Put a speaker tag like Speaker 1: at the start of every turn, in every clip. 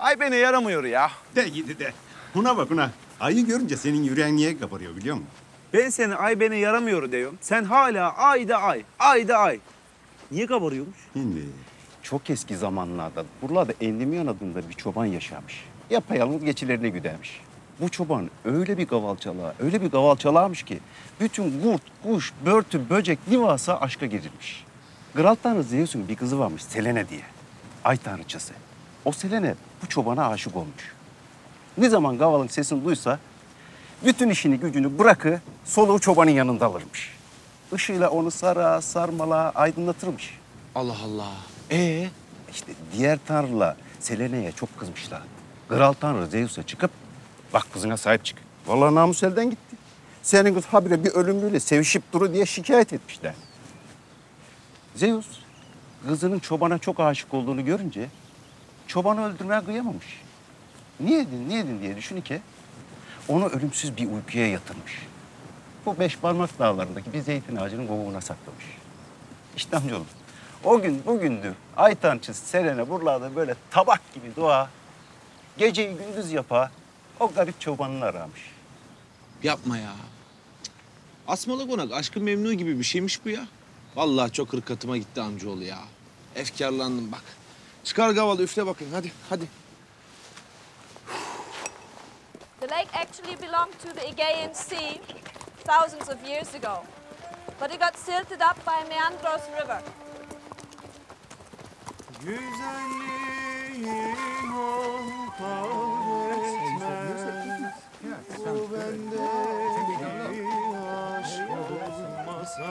Speaker 1: Ay beni yaramıyor ya.
Speaker 2: De gidi de. Buna bak buna. Ayı görünce senin yüreğin niye kabarıyor biliyor musun?
Speaker 1: Ben seni ay beni yaramıyor diyorum. Sen hala ay da ay, ay da ay. Niye kabarıyormuş?
Speaker 2: Şimdi çok eski zamanlarda buralarda Endimiyon adında bir çoban yaşamış. Yapayalnız geçilerine güdermiş. Bu çoban öyle bir gavalçalığa, öyle bir gavalçalağmış ki bütün kurt, kuş, börtü, böcek ne varsa aşka girilmiş. Kral Tanrı Zeus'un bir kızı varmış Selene diye. Ay tanrıçası. O Selene bu çobana aşık olmuş. Ne zaman gavalın sesini duysa bütün işini gücünü bırakı soluğu çobanın yanında alırmış. Işığıyla onu sara sarmala aydınlatırmış.
Speaker 3: Allah Allah. Ee,
Speaker 2: İşte diğer tanrılar Selene'ye çok kızmışlar. Kral tanrı Zeus'a çıkıp bak kızına sahip çık. Vallahi namus elden gitti. Senin kız habire bir ölümlüyle sevişip duru diye şikayet etmişler. Zeus kızının çobana çok aşık olduğunu görünce çobanı öldürmeye kıyamamış. Niye edin, niye edin diye düşünürken onu ölümsüz bir uykuya yatırmış. Bu beş parmak dağlarındaki bir zeytin ağacının kovuğuna saklamış. İşte amcaoğlum o gün bugündür ay tanrıçısı Selene buralarda böyle tabak gibi dua, geceyi gündüz yapa o garip çobanını aramış.
Speaker 3: yapma ya. Asmalı konak aşkı memnu gibi bir şeymiş bu ya. Vallahi çok hırkatıma gitti amcaoğlu ya. Efkarlandım bak. Çıkar gavalı üfle bakayım hadi hadi.
Speaker 4: The lake actually belonged to the Aegean Sea thousands of years ago, but it got silted up by Meandros River.
Speaker 1: Güzelliğin ol etmez. Bu bendeki aşk olmasa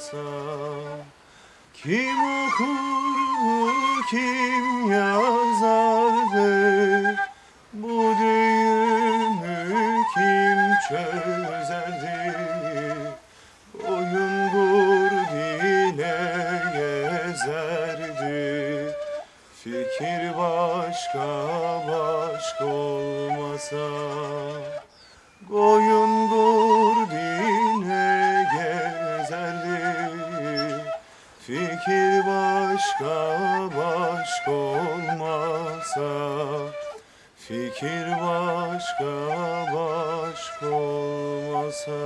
Speaker 1: olmasa Kim okurdu, kim yazardı? Bu düğümü kim çözerdi? Oyun dile gezerdi. Fikir başka başka olmasa Koyun başka olmasa Fikir başka başka olmasa